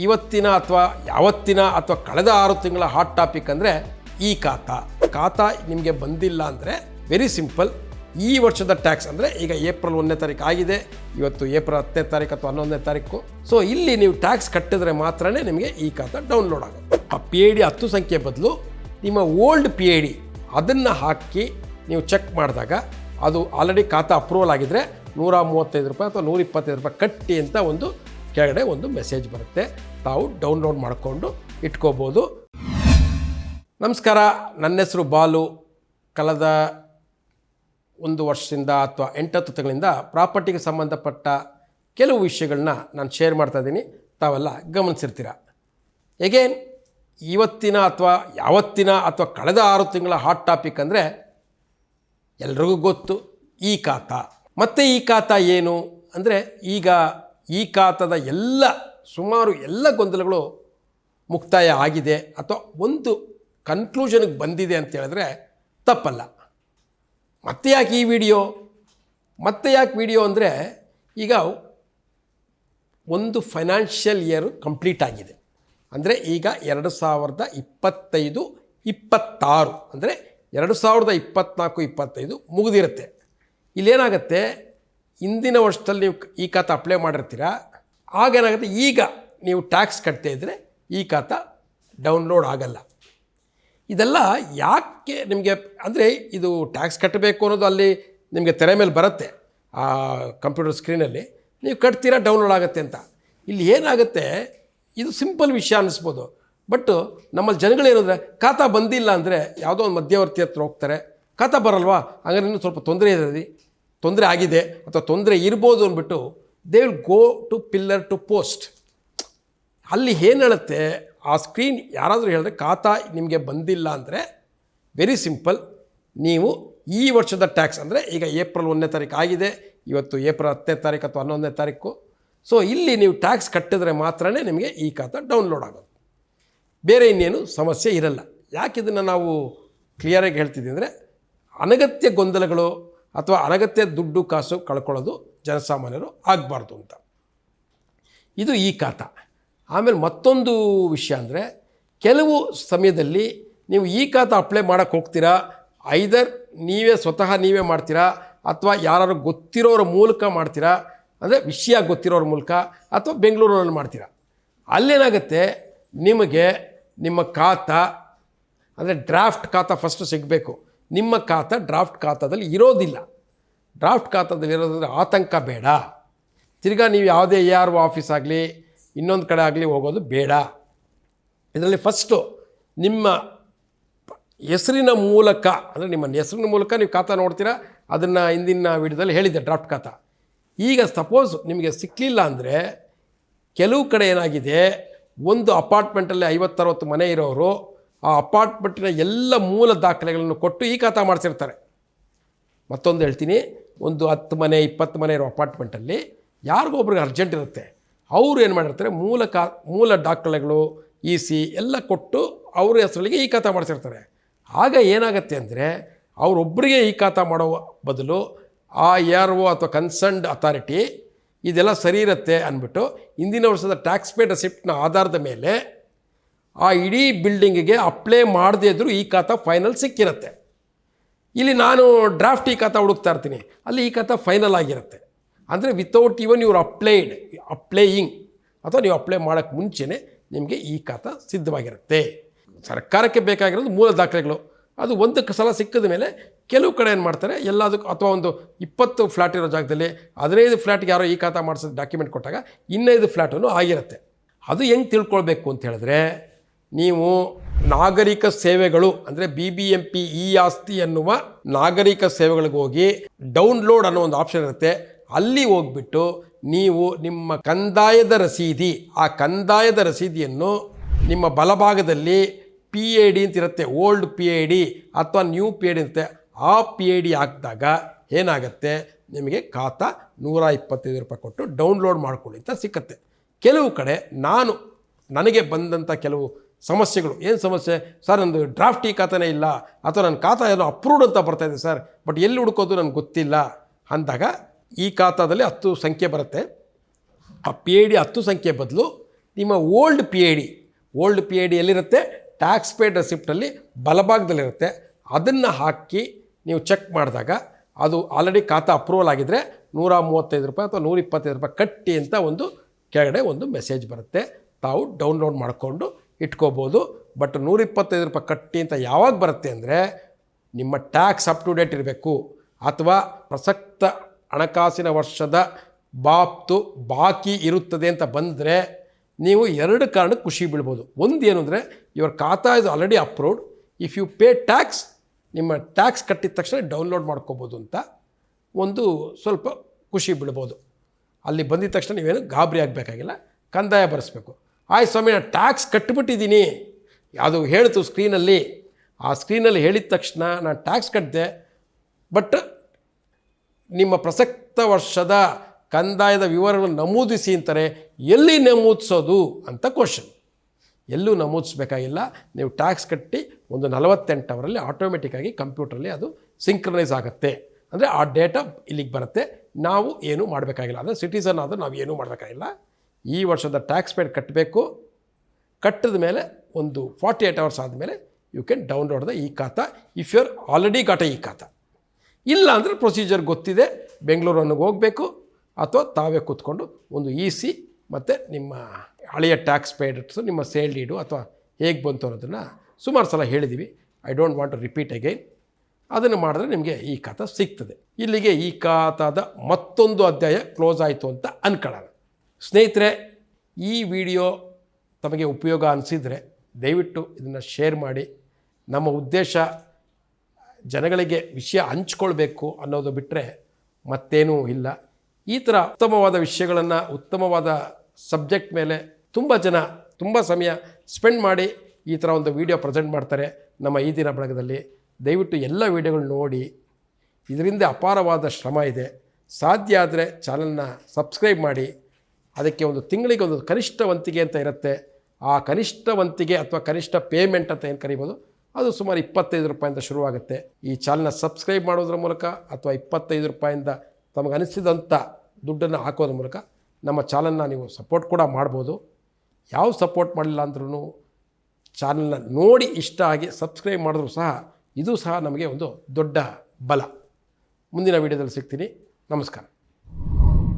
ಇವತ್ತಿನ ಅಥವಾ ಯಾವತ್ತಿನ ಅಥವಾ ಕಳೆದ ಆರು ತಿಂಗಳ ಹಾಟ್ ಟಾಪಿಕ್ ಅಂದರೆ ಈ ಖಾತ. ಖಾತ ನಿಮಗೆ ಬಂದಿಲ್ಲ ಅಂದರೆ ವೆರಿ ಸಿಂಪಲ್ ಈ ವರ್ಷದ ಟ್ಯಾಕ್ಸ್ ಅಂದರೆ ಈಗ ಏಪ್ರಿಲ್ ಒಂದನೇ ತಾರೀಕು ಆಗಿದೆ, ಇವತ್ತು ಏಪ್ರಿಲ್ ಹತ್ತನೇ ತಾರೀಕು ಅಥವಾ ಹನ್ನೊಂದನೇ ತಾರೀಕು. ಸೊ ಇಲ್ಲಿ ನೀವು ಟ್ಯಾಕ್ಸ್ ಕಟ್ಟಿದ್ರೆ ಮಾತ್ರನೇ ನಿಮಗೆ ಈ ಖಾತ ಡೌನ್ಲೋಡ್ ಆಗುತ್ತೆ. ಆ ಪಿ ಐ ಡಿ ಹತ್ತು ಸಂಖ್ಯೆ ಬದಲು ನಿಮ್ಮ ಓಲ್ಡ್ ಪಿ ಐ ಡಿ ಅದನ್ನು ಹಾಕಿ ನೀವು ಚೆಕ್ ಮಾಡಿದಾಗ ಅದು ಆಲ್ರೆಡಿ ಖಾತಾ ಅಪ್ರೂವಲ್ ಆಗಿದ್ದರೆ ನೂರ ಮೂವತ್ತೈದು ರೂಪಾಯಿ ಅಥವಾ ನೂರ ಇಪ್ಪತ್ತೈದು ರೂಪಾಯಿ ಕಟ್ಟಿ ಅಂತ ಒಂದು ಕೆಳಗಡೆ ಒಂದು ಮೆಸೇಜ್ ಬರುತ್ತೆ. ತಾವು ಡೌನ್ಲೋಡ್ ಮಾಡಿಕೊಂಡು ಇಟ್ಕೋಬೋದು. ನಮಸ್ಕಾರ, ನನ್ನ ಹೆಸರು ಬಾಲು. ಕಳೆದ ಒಂದು ವರ್ಷದಿಂದ ಅಥವಾ ಎಂಟತ್ತು ತಿಂಗಳಿಂದ ಪ್ರಾಪರ್ಟಿಗೆ ಸಂಬಂಧಪಟ್ಟ ಕೆಲವು ವಿಷಯಗಳನ್ನ ನಾನು ಶೇರ್ ಮಾಡ್ತಾ ಇದ್ದೀನಿ. ತಾವೆಲ್ಲ ಗಮನಿಸಿರ್ತೀರ. ಎಗೇನ್ ಇವತ್ತಿನ ಅಥವಾ ಯಾವತ್ತಿನ ಅಥವಾ ಕಳೆದ ಆರು ತಿಂಗಳ ಹಾಟ್ ಟಾಪಿಕ್ ಅಂದರೆ ಎಲ್ರಿಗೂ ಗೊತ್ತು, ಈ ಖಾತ. ಮತ್ತು ಈ ಖಾತ ಏನು? ಅಂದರೆ ಈಗ ಈ ಕಾತದ ಎಲ್ಲ ಸುಮಾರು ಎಲ್ಲ ಗೊಂದಲಗಳು ಮುಕ್ತಾಯ ಆಗಿದೆ ಅಥವಾ ಒಂದು ಕನ್ಕ್ಲೂಷನ್ಗೆ ಬಂದಿದೆ ಅಂತ ಹೇಳಿದ್ರೆ ತಪ್ಪಲ್ಲ. ಮತ್ತೆ ಯಾಕೆ ಈ ವಿಡಿಯೋ? ಮತ್ತೆ ಯಾಕೆ ವಿಡಿಯೋ ಅಂದರೆ ಈಗ ಒಂದು ಫೈನಾನ್ಷಿಯಲ್ ಇಯರ್ ಕಂಪ್ಲೀಟ್ ಆಗಿದೆ. ಅಂದರೆ ಈಗ ಎರಡು ಸಾವಿರದ ಇಪ್ಪತ್ತೈದು, ಇಪ್ಪತ್ತಾರು, ಅಂದರೆ ಎರಡು ಸಾವಿರದ ಇಪ್ಪತ್ತ್ನಾಲ್ಕು ಇಪ್ಪತ್ತೈದು ಮುಗಿದಿರುತ್ತೆ. ಇಲ್ಲೇನಾಗುತ್ತೆ? ಇಂದಿನ ವರ್ಷದಲ್ಲಿ ನೀವು ಈ ಖಾತ ಅಪ್ಲೈ ಮಾಡಿರ್ತೀರ? ಆಗೇನಾಗುತ್ತೆ ಈಗ ನೀವು ಟ್ಯಾಕ್ಸ್ ಕಟ್ತಾ ಇದ್ದರೆ ಈ ಖಾತ ಡೌನ್ಲೋಡ್ ಆಗಲ್ಲ. ಇದೆಲ್ಲ ಯಾಕೆ ನಿಮಗೆ, ಅಂದರೆ ಇದು ಟ್ಯಾಕ್ಸ್ ಕಟ್ಟಬೇಕು ಅನ್ನೋದು ಅಲ್ಲಿ ನಿಮಗೆ ತೆರೆ ಮೇಲೆ ಬರುತ್ತೆ. ಆ ಕಂಪ್ಯೂಟರ್ ಸ್ಕ್ರೀನಲ್ಲಿ ನೀವು ಕಟ್ತೀರಾ ಡೌನ್ಲೋಡ್ ಆಗುತ್ತೆ ಅಂತ. ಇಲ್ಲಿ ಏನಾಗುತ್ತೆ? ಇದು ಸಿಂಪಲ್ ವಿಷಯ ಅನ್ನಿಸ್ಬೋದು ಬಟ್ ನಮ್ಮಲ್ಲಿ ಜನಗಳೇನಂದರೆ ಖಾತಾ ಬಂದಿಲ್ಲ ಅಂದರೆ ಯಾವುದೋ ಒಂದು ಮಧ್ಯವರ್ತಿ ಹತ್ರ ಹೋಗ್ತಾರೆ. ಖಾತಾ ಬರಲ್ವಾ? ಹಂಗಾರೆ ಇನ್ನೂ ಸ್ವಲ್ಪ ತೊಂದರೆ ಇದೆ ತೊಂದರೆ ಆಗಿದೆ ಅಥವಾ ತೊಂದರೆ ಇರ್ಬೋದು ಅಂದ್ಬಿಟ್ಟು they will go to pillar to post ಅಲ್ಲಿ ಏನು ಹೇಳುತ್ತೆ? ಆ ಸ್ಕ್ರೀನ್ ಯಾರಾದರೂ ಹೇಳಿದ್ರೆ ಖಾತಾ ನಿಮಗೆ ಬಂದಿಲ್ಲ ಅಂದರೆ ವೆರಿ ಸಿಂಪಲ್ ನೀವು ಈ ವರ್ಷದ ಟ್ಯಾಕ್ಸ್ ಅಂದರೆ ಈಗ ಏಪ್ರಿಲ್ ಒಂದನೇ ತಾರೀಕು ಆಗಿದೆ, ಇವತ್ತು ಏಪ್ರಿಲ್ ಹತ್ತನೇ ತಾರೀಕು ಅಥವಾ ಹನ್ನೊಂದನೇ ತಾರೀಕು. ಸೊ ಇಲ್ಲಿ ನೀವು ಟ್ಯಾಕ್ಸ್ ಕಟ್ಟಿದ್ರೆ ಮಾತ್ರನೇ ನಿಮಗೆ ಈ ಖಾತಾ ಡೌನ್ಲೋಡ್ ಆಗೋದು. ಬೇರೆ ಇನ್ನೇನು ಸಮಸ್ಯೆ ಇರಲ್ಲ. ಯಾಕೆ ಇದನ್ನು ನಾವು ಕ್ಲಿಯರಾಗಿ ಹೇಳ್ತಿದ್ದೀವಿ ಅಂದರೆ ಅನಗತ್ಯ ಗೊಂದಲಗಳು ಅಥವಾ ಅನಗತ್ಯ ದುಡ್ಡು ಕಾಸು ಕಳ್ಕೊಳ್ಳೋದು ಜನಸಾಮಾನ್ಯರು ಆಗಬಾರ್ದು ಅಂತ. ಇದು ಈ ಕಾತ ಆಮೇಲೆ ಮತ್ತೊಂದು ವಿಷಯ ಅಂದರೆ ಕೆಲವು ಸಮಯದಲ್ಲಿ ನೀವು ಈ ಖಾತಾ ಅಪ್ಲೈ ಮಾಡೋಕ್ಕೆ ಹೋಗ್ತೀರಾ? ಐದರ್ ನೀವೇ ಸ್ವತಃ ನೀವೇ ಮಾಡ್ತೀರಾ? ಅಥವಾ ಯಾರು ಗೊತ್ತಿರೋರ ಮೂಲಕ ಮಾಡ್ತೀರಾ? ಅಂದರೆ ವಿಷಯ ಗೊತ್ತಿರೋರ ಮೂಲಕ ಅಥವಾ ಬೆಂಗಳೂರಲ್ಲಿ ಮಾಡ್ತೀರಾ? ಅಲ್ಲೇನಾಗುತ್ತೆ? ನಿಮಗೆ ನಿಮ್ಮ ಖಾತಾ ಅಂದರೆ ಡ್ರಾಫ್ಟ್ ಖಾತಾ ಫಸ್ಟ್ ಸಿಗಬೇಕು. ನಿಮ್ಮ ಖಾತಾ ಡ್ರಾಫ್ಟ್ ಖಾತಾದಲ್ಲಿ ಇರೋದಿಲ್ಲ. ಡ್ರಾಫ್ಟ್ ಖಾತಾದಲ್ಲಿ ಇರೋದಂದರೆ ಆತಂಕ ಬೇಡ. ತಿರ್ಗಾ ನೀವು ಯಾವುದೇ ಎ ಆರ್ ಒ ಆಫೀಸ್ ಆಗಲಿ, ಇನ್ನೊಂದು ಕಡೆ ಆಗಲಿ ಹೋಗೋದು ಬೇಡ. ಇದರಲ್ಲಿ ಫಸ್ಟು ನಿಮ್ಮ ಹೆಸರಿನ ಮೂಲಕ, ಅಂದರೆ ನಿಮ್ಮ ಹೆಸರಿನ ಮೂಲಕ ನೀವು ಖಾತಾ ನೋಡ್ತೀರಾ? ಅದನ್ನು ಹಿಂದಿನ ವಿಡಿಯೋದಲ್ಲಿ ಹೇಳಿದ್ದೆ ಡ್ರಾಫ್ಟ್ ಖಾತಾ. ಈಗ ಸಪೋಸ್ ನಿಮಗೆ ಸಿಕ್ಕಲಿಲ್ಲ ಅಂದರೆ ಕೆಲವು ಕಡೆ ಏನಾಗಿದೆ, ಒಂದು ಅಪಾರ್ಟ್ಮೆಂಟಲ್ಲಿ ಐವತ್ತರವತ್ತು ಮನೆ ಇರೋರು ಆ ಅಪಾರ್ಟ್ಮೆಂಟಿನ ಎಲ್ಲ ಮೂಲ ದಾಖಲೆಗಳನ್ನು ಕೊಟ್ಟು ಈ ಖಾತಾ ಮಾಡಿಸಿರ್ತಾರೆ. ಮತ್ತೊಂದು ಹೇಳ್ತೀನಿ, ಒಂದು ಹತ್ತು ಮನೆ, ಇಪ್ಪತ್ತು ಮನೆ ಇರೋ ಅಪಾರ್ಟ್ಮೆಂಟಲ್ಲಿ ಯಾರಿಗೊಬ್ರಿಗೆ ಅರ್ಜೆಂಟ್ ಇರುತ್ತೆ. ಅವರು ಏನು ಮಾಡಿರ್ತಾರೆ, ಮೂಲ ಕಾ, ಮೂಲ ದಾಖಲೆಗಳು, ಇ ಸಿ ಎಲ್ಲ ಕೊಟ್ಟು ಅವ್ರ ಹೆಸರಿಗೆ ಈ ಖಾತಾ ಮಾಡಿಸಿರ್ತಾರೆ. ಆಗ ಏನಾಗುತ್ತೆ ಅಂದರೆ ಅವರೊಬ್ಬರಿಗೆ ಈ ಖಾತಾ ಮಾಡೋ ಬದಲು ಆ ಆರ್ ಒ ಅಥವಾ ಕನ್ಸರ್ನ್ಡ್ ಅಥಾರಿಟಿ ಇದೆಲ್ಲ ಸರಿ ಇರುತ್ತೆ ಅಂದ್ಬಿಟ್ಟು ಇಂದಿನ ವರ್ಷದ ಟ್ಯಾಕ್ಸ್ ಪೇ ರೆಸಿಪ್ಟ್ನ ಆಧಾರದ ಮೇಲೆ ಆ ಇಡೀ ಬಿಲ್ಡಿಂಗಿಗೆ ಅಪ್ಲೈ ಮಾಡದೇ ಇದ್ದರೂ ಈ ಖಾತಾ ಫೈನಲ್ ಸಿಕ್ಕಿರುತ್ತೆ. ಇಲ್ಲಿ ನಾನು ಡ್ರಾಫ್ಟ್ ಈ ಖಾತಾ ಹುಡುಕ್ತಾ ಇರ್ತೀನಿ. ಅಲ್ಲಿ ಈ ಖಾತಾ ಫೈನಲ್ ಆಗಿರುತ್ತೆ. ಅಂದರೆ ವಿತೌಟ್ ಇವನ್ ಇವ್ರು ಅಪ್ಲೈಡ್ ಅಪ್ಲೈಯಿಂಗ್ ಅಥವಾ ನೀವು ಅಪ್ಲೈ ಮಾಡೋಕ್ಕೆ ಮುಂಚೆನೇ ನಿಮಗೆ ಈ ಖಾತಾ ಸಿದ್ಧವಾಗಿರುತ್ತೆ. ಸರ್ಕಾರಕ್ಕೆ ಬೇಕಾಗಿರೋದು ಮೂಲ ದಾಖಲೆಗಳು. ಅದು ಒಂದಕ್ಕೆ ಸಲ ಸಿಕ್ಕಿದ ಮೇಲೆ ಕೆಲವು ಕಡೆ ಏನು ಮಾಡ್ತಾರೆ, ಎಲ್ಲದಕ್ಕೂ ಅಥವಾ ಒಂದು ಇಪ್ಪತ್ತು ಫ್ಲ್ಯಾಟ್ ಇರೋ ಜಾಗದಲ್ಲಿ ಹದಿನೈದು ಫ್ಲ್ಯಾಟ್ಗೆ ಯಾರೋ ಈ ಖಾತಾ ಮಾಡಿಸೋದು ಡಾಕ್ಯುಮೆಂಟ್ ಕೊಟ್ಟಾಗ ಇನ್ನೈದು ಫ್ಲ್ಯಾಟನ್ನು ಆಗಿರುತ್ತೆ. ಅದು ಹೆಂಗೆ ತಿಳ್ಕೊಳ್ಬೇಕು ಅಂತ ಹೇಳಿದ್ರೆ ನೀವು ನಾಗರಿಕ ಸೇವೆಗಳು ಅಂದರೆ B B M P E ಆಸ್ತಿ ಎನ್ನುವ ನಾಗರಿಕ ಸೇವೆಗಳಿಗೆ ಹೋಗಿ ಡೌನ್ಲೋಡ್ ಅನ್ನೋ ಒಂದು ಆಪ್ಷನ್ ಇರುತ್ತೆ. ಅಲ್ಲಿ ಹೋಗ್ಬಿಟ್ಟು ನೀವು ನಿಮ್ಮ ಕಂದಾಯದ ರಸೀದಿ, ಆ ಕಂದಾಯದ ರಸೀದಿಯನ್ನು ನಿಮ್ಮ ಬಲಭಾಗದಲ್ಲಿ ಪಿ ಎ ಡಿ ಅಂತ ಇರುತ್ತೆ. ಓಲ್ಡ್ ಪಿ ಎ ಡಿ ಅಥವಾ ನ್ಯೂ ಪಿ ಎ ಡಿ ಇರುತ್ತೆ. ಆ ಪಿ ಎ ಡಿ ಹಾಕಿದಾಗ ಏನಾಗುತ್ತೆ? ನಿಮಗೆ ಖಾತಾ ನೂರ ಇಪ್ಪತ್ತೈದು ರೂಪಾಯಿ ಕೊಟ್ಟು ಡೌನ್ಲೋಡ್ ಮಾಡ್ಕೊಳ್ಳಿ ಅಂತ ಸಿಕ್ಕತ್ತೆ. ಕೆಲವು ಕಡೆ ನಾನು ನನಗೆ ಬಂದಂಥ ಕೆಲವು ಸಮಸ್ಯೆಗಳು. ಏನು ಸಮಸ್ಯೆ? ಸರ್, ನಂದು ಡ್ರಾಫ್ಟ್ ಈ ಖಾತಾನೇ ಇಲ್ಲ. ಅಥವಾ ನನ್ನ ಖಾತಾ ಏನೋ ಅಪ್ರೂವ್ಡ್ ಅಂತ ಬರ್ತಾ ಇದೆ ಸರ್. ಬಟ್ ಎಲ್ಲಿ ಹುಡುಕೋದು ನನಗೆ ಗೊತ್ತಿಲ್ಲ. ಅಂದಾಗ ಈ ಖಾತಾದಲ್ಲಿ ಹತ್ತು ಸಂಖ್ಯೆ ಬರುತ್ತೆ. ಆ ಪಿ ಐ ಡಿ ಹತ್ತು ಸಂಖ್ಯೆ ಬದಲು ನಿಮ್ಮ old P I D old P I D ಎಲ್ಲಿರುತ್ತೆ? ಟ್ಯಾಕ್ಸ್ ಪೇಡ್ ರೆಸಿಪ್ಟಲ್ಲಿ ಬಲಭಾಗದಲ್ಲಿರುತ್ತೆ. ಅದನ್ನು ಹಾಕಿ ನೀವು ಚೆಕ್ ಮಾಡಿದಾಗ ಅದು ಆಲ್ರೆಡಿ ಖಾತಾ ಅಪ್ರೂವಲ್ ಆಗಿದ್ದರೆ ನೂರ ಮೂವತ್ತೈದು ರೂಪಾಯಿ ಅಥವಾ ನೂರ ಇಪ್ಪತ್ತೈದು ರೂಪಾಯಿ ಕಟ್ಟಿ ಅಂತ ಒಂದು ಕೆಳಗಡೆ ಒಂದು ಮೆಸೇಜ್ ಬರುತ್ತೆ. ತಾವು ಡೌನ್ಲೋಡ್ ಮಾಡಿಕೊಂಡು ಇಟ್ಕೋಬೋದು. ಬಟ್ ನೂರ ಇಪ್ಪತ್ತೈದು ರೂಪಾಯಿ ಕಟ್ಟಿ ಅಂತ ಯಾವಾಗ ಬರುತ್ತೆ ಅಂದರೆ ನಿಮ್ಮ ಟ್ಯಾಕ್ಸ್ ಅಪ್ ಟು ಡೇಟ್ ಇರಬೇಕು. ಅಥವಾ ಪ್ರಸಕ್ತ ಹಣಕಾಸಿನ ವರ್ಷದ ಬಾಪ್ತು ಬಾಕಿ ಇರುತ್ತದೆ ಅಂತ ಬಂದರೆ ನೀವು ಎರಡು ಕಾರಣಕ್ಕೆ ಖುಷಿ ಬೀಳ್ಬೋದು. ಒಂದು ಏನು ಅಂದರೆ your khata is already approved if you pay tax ನಿಮ್ಮ ಟ್ಯಾಕ್ಸ್ ಕಟ್ಟಿದ ತಕ್ಷಣ ಡೌನ್ಲೋಡ್ ಮಾಡ್ಕೋಬೋದು ಅಂತ ಒಂದು ಸ್ವಲ್ಪ ಖುಷಿ ಬಿಡ್ಬೋದು ಅಲ್ಲಿ ಬಂದಿದ ತಕ್ಷಣ ನೀವೇನು ಗಾಬರಿ ಆಗಬೇಕಾಗಿಲ್ಲ. ಕಂದಾಯ ಬರೆಸ್ಬೇಕು. ಆಯ್ತು ಸ್ವಾಮಿ, ನಾನು ಟ್ಯಾಕ್ಸ್ ಕಟ್ಟಿಬಿಟ್ಟಿದ್ದೀನಿ ಅದು ಹೇಳ್ತು ಸ್ಕ್ರೀನಲ್ಲಿ ಆ ಸ್ಕ್ರೀನಲ್ಲಿ ಹೇಳಿದ ತಕ್ಷಣ ನಾನು ಟ್ಯಾಕ್ಸ್ ಕಟ್ಟಿದೆ ಬಟ್ ನಿಮ್ಮ ಪ್ರಸಕ್ತ ವರ್ಷದ ಕಂದಾಯದ ವಿವರಗಳನ್ನು ನಮೂದಿಸಿ ಅಂತಾರೆ, ಎಲ್ಲಿ ನಮೂದಿಸೋದು ಅಂತ ಕ್ವಶನ್ ಎಲ್ಲೂ ನಮೂದಿಸ್ಬೇಕಾಗಿಲ್ಲ. ನೀವು ಟ್ಯಾಕ್ಸ್ ಕಟ್ಟಿ ಒಂದು ನಲವತ್ತೆಂಟು ಅವರಲ್ಲಿ ಆಟೋಮೆಟಿಕ್ಕಾಗಿ ಕಂಪ್ಯೂಟ್ರಲ್ಲಿ ಅದು ಸಿಂಕ್ರನೈಸ್ ಆಗುತ್ತೆ. ಅಂದರೆ ಆ ಡೇಟಾ ಇಲ್ಲಿಗೆ ಬರುತ್ತೆ. ನಾವು ಏನೂ ಮಾಡಬೇಕಾಗಿಲ್ಲ. ಅಂದರೆ ಸಿಟಿಸನ್ ಆದರೆ ನಾವು ಏನೂ ಮಾಡಬೇಕಾಗಿಲ್ಲ. ಈ ವರ್ಷದ ಟ್ಯಾಕ್ಸ್ ಪೇಡ್ ಕಟ್ಟಬೇಕು. ಕಟ್ಟಿದ ಮೇಲೆ ಒಂದು ಫಾರ್ಟಿ ಏಯ್ಟ್ ಅವರ್ಸ್ ಆದಮೇಲೆ you can download the E khata if you are already got a E khata ಇಲ್ಲ ಅಂದರೆ ಪ್ರೊಸೀಜರ್ ಗೊತ್ತಿದೆ ಬೆಂಗಳೂರನ್ನಿಗೆ ಹೋಗಬೇಕು, ಅಥವಾ ತಾವೇ ಕೂತ್ಕೊಂಡು ಒಂದು ಇ ಸಿ ಮತ್ತು ನಿಮ್ಮ ಹಳೆಯ ಟ್ಯಾಕ್ಸ್ ಪೇಡ್ಸ್ ನಿಮ್ಮ ಸೇಲ್ ಡೀಡು ಅಥವಾ ಹೇಗೆ ಬಂತು ಅನ್ನೋದನ್ನು ಸುಮಾರು ಸಲ ಹೇಳಿದ್ದೀವಿ I don't want to repeat again ಅದನ್ನು ಮಾಡಿದ್ರೆ ನಿಮಗೆ ಈ ಖಾತಾ ಸಿಗ್ತದೆ. ಇಲ್ಲಿಗೆ ಈ ಖಾತಾದ ಮತ್ತೊಂದು ಅಧ್ಯಾಯ ಕ್ಲೋಸ್ ಆಯಿತು ಅಂತ ಅನ್ಕೊಳ್ಳೋಣ. ಸ್ನೇಹಿತರೆ, ಈ ವಿಡಿಯೋ ತಮಗೆ ಉಪಯೋಗ ಅನಿಸಿದರೆ ದಯವಿಟ್ಟು ಇದನ್ನು ಶೇರ್ ಮಾಡಿ. ನಮ್ಮ ಉದ್ದೇಶ ಜನಗಳಿಗೆ ವಿಷಯ ಹಂಚ್ಕೊಳ್ಬೇಕು ಅನ್ನೋದು ಬಿಟ್ಟರೆ ಮತ್ತೇನೂ ಇಲ್ಲ. ಈ ಥರ ಉತ್ತಮವಾದ ವಿಷಯಗಳನ್ನು, ಉತ್ತಮವಾದ ಸಬ್ಜೆಕ್ಟ್ ಮೇಲೆ ತುಂಬ ಜನ, ತುಂಬ ಸಮಯ ಸ್ಪೆಂಡ್ ಮಾಡಿ ಈ ಥರ ಒಂದು ವಿಡಿಯೋ ಪ್ರೆಸೆಂಟ್ ಮಾಡ್ತಾರೆ ನಮ್ಮ ಈ ದಿನ ಬಳಗದಲ್ಲಿ. ದಯವಿಟ್ಟು ಎಲ್ಲ ವೀಡಿಯೋಗಳು ನೋಡಿ. ಇದರಿಂದ ಅಪಾರವಾದ ಶ್ರಮ ಇದೆ. ಸಾಧ್ಯ ಆದರೆ ಚಾನಲ್ನ ಸಬ್ಸ್ಕ್ರೈಬ್ ಮಾಡಿ. ಅದಕ್ಕೆ ಒಂದು ತಿಂಗಳಿಗೆ ಒಂದು ಕನಿಷ್ಠ ವಂತಿಗೆ ಅಂತ ಇರುತ್ತೆ. ಆ ಕನಿಷ್ಠ ವಂತಿಗೆ ಅಥವಾ ಕನಿಷ್ಠ ಪೇಮೆಂಟ್ ಅಂತ ಏನು ಕರಿಬೋದು? ಅದು ಸುಮಾರು ಇಪ್ಪತ್ತೈದು ರೂಪಾಯಿಂದ ಶುರುವಾಗುತ್ತೆ. ಈ ಚಾನಲ್ನ ಸಬ್ಸ್ಕ್ರೈಬ್ ಮಾಡೋದ್ರ ಮೂಲಕ ಅಥವಾ ಇಪ್ಪತ್ತೈದು ರೂಪಾಯಿಂದ ತಮಗೆ ಅನಿಸಿದಂಥ ದುಡ್ಡನ್ನು ಹಾಕೋದ್ರ ಮೂಲಕ ನಮ್ಮ ಚಾನಲ್ನ ನೀವು ಸಪೋರ್ಟ್ ಕೂಡ ಮಾಡ್ಬೋದು. ಯಾವ ಸಪೋರ್ಟ್ ಮಾಡಲಿಲ್ಲ ಅಂದ್ರೂ ಚಾನಲ್ನ ನೋಡಿ ಇಷ್ಟ ಆಗಿ ಸಬ್ಸ್ಕ್ರೈಬ್ ಮಾಡಿದ್ರು ಸಹ ಇದು ಸಹ ನಮಗೆ ಒಂದು ದೊಡ್ಡ ಬಲ. ಮುಂದಿನ ವಿಡಿಯೋದಲ್ಲಿ ಸಿಗ್ತೀನಿ. ನಮಸ್ಕಾರ.